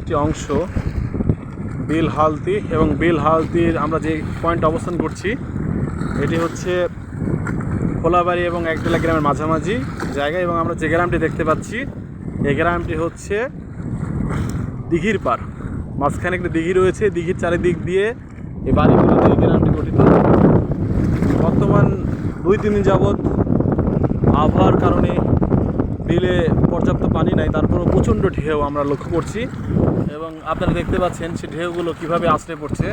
একটি অংশ, বিল হালতি এবং বিল হালতির আমরা যে পয়েন্ট অবস্থান করছি, এটি হচ্ছে খোলাবাড়ি এবং একডেলা গ্রামের মাঝামাঝি জায়গা এবং আমরা যে গ্রামটি দেখতে পাচ্ছি, এই গ্রামটি হচ্ছে দিঘির পার মাঝখানে একটি দিঘি রয়েছে, দিঘির চারিদিক দিয়ে এই বাড়িগুলো দিয়ে গ্রামটি গঠিত। বর্তমান দুই তিন দিন যাবৎ আবহাওয়ার কারণে বিলে পর্যাপ্ত পানি নাই, তারপরেও প্রচণ্ড ঢেউ আমরা লক্ষ্য করছি। এবং আপনারা দেখতে পাচ্ছেন সে ঢেউগুলো কীভাবে আছড়ে পড়ছে।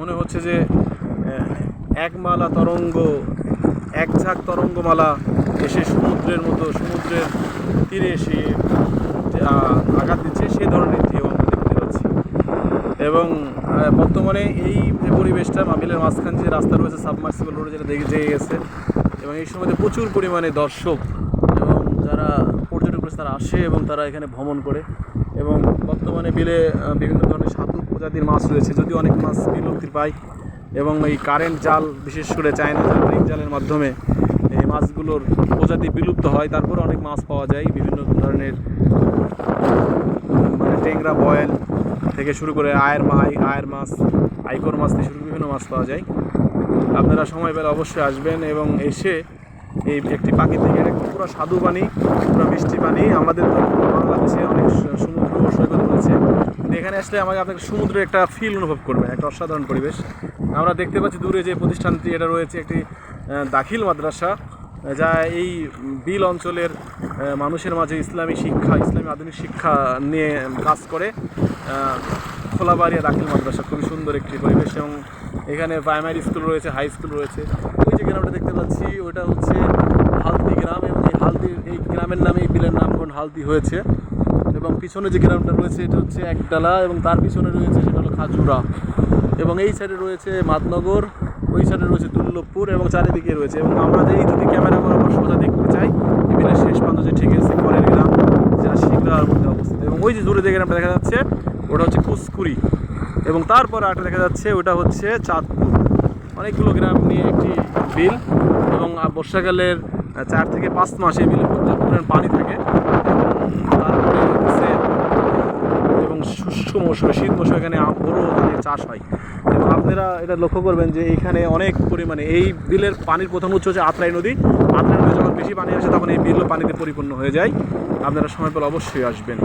মনে হচ্ছে যে একমালা তরঙ্গ, এক ঝাঁক তরঙ্গমালা এসে সমুদ্রের মতো, সমুদ্রের তীরে এসে আঘাত দিচ্ছে সেই ধরনের ঢেউ আমরা দেখতে পাচ্ছি। এবং বর্তমানে এই যে পরিবেশটা মামিলের মাঝখান যে রাস্তা রয়েছে সাবমার্সিবল রোডে যেটা দেখে জেগে গেছে, এবং এই সময়তে প্রচুর পরিমাণে দর্শক যারা পর্যটক রয়েছে তারা আসে এবং তারা এখানে ভ্রমণ করে এবং বর্তমানে বিলে বিভিন্ন ধরনের সাধু প্রজাতির মাছ রয়েছে, যদিও অনেক মাছ বিলুপ্তি পায় এবং এই কারেন্ট জাল, বিশেষ করে চায়না জাল রিং জালের মাধ্যমে এই মাছগুলোর প্রজাতি বিলুপ্ত হয়। তারপরে অনেক মাছ পাওয়া যায়, বিভিন্ন ধরনের মানে টেংরা বয়েল থেকে শুরু করে আয়ের মাই আয়ের মাছ, আইকর মাছ থেকে শুরু বিভিন্ন মাছ পাওয়া যায়। আপনারা সময় পেলে অবশ্যই আসবেন এবং এসে এই একটি প্রাকৃতিক এটা পুরো স্বাদু পানি পুরো মিষ্টি পানি আমাদের বাংলাদেশে অনেক সমুদ্র সৈকত রয়েছে। এখানে আসলে আমাকে আপনাকে সমুদ্রের একটা ফিল অনুভব করবে, একটা অসাধারণ পরিবেশ। আমরা দেখতে পাচ্ছি দূরে যে প্রতিষ্ঠানটি, এটা রয়েছে একটি দাখিল মাদ্রাসা, যা এই বিল অঞ্চলের মানুষের মাঝে ইসলামী শিক্ষা, ইসলামী আধুনিক শিক্ষা নিয়ে কাজ করে। খোলাবাড়িয়া দাখিল মাদ্রাসা, খুবই সুন্দর একটি পরিবেশ এবং এখানে প্রাইমারি স্কুল রয়েছে হাই স্কুল রয়েছে। ওই যে গ্রামটা দেখতে পাচ্ছি ওটা হচ্ছে হালদি গ্রাম এবং এই হালদি এই গ্রামের নামে এই বিলের নামকরণ হালদি হয়েছে। এবং পিছনে যে গ্রামটা রয়েছে, এটা হচ্ছে একডালা এবং তার পিছনে রয়েছে সেটা হলো খাজুরা। এবং এই সাইডে রয়েছে মাদনগর, ওই সাইডে রয়েছে দুর্লভপুর এবং চারিদিকে রয়েছে। এবং আমরা যেই যদি ক্যামেরা বরাবর সোজা দেখতে চাই এই বিলের শেষ প্রান্ত যে ঠিক আছে, পরের গ্রাম যেটা শিবরার মধ্যে অবস্থিত। এবং ওই যে দূরে যে গ্রামটা দেখা যাচ্ছে, ওটা হচ্ছে কুসকুরি এবং তারপর একটা দেখা যাচ্ছে, ওটা হচ্ছে চাঁদপুর। অনেকগুলো গ্রাম নিয়ে একটি বিল এবং বর্ষাকালের চার থেকে পাঁচ মাস এই বিলে পরিমাণ পানি থাকে। তারপরে হচ্ছে, এবং শুষ্ক মৌসুমে, শীত মৌসুমে এখানে বড় ধানের চাষ হয়। এবং আপনারা এটা লক্ষ্য করবেন যে এইখানে অনেক পরিমাণে এই বিলের পানির প্রথম উৎস হচ্ছে আত্রাই নদী। আত্রাই নদী যখন বেশি পানি আসে, তখন এই বিলও পানিতে পরিপূর্ণ হয়ে যায়। আপনারা সময় পেলে অবশ্যই আসবেন।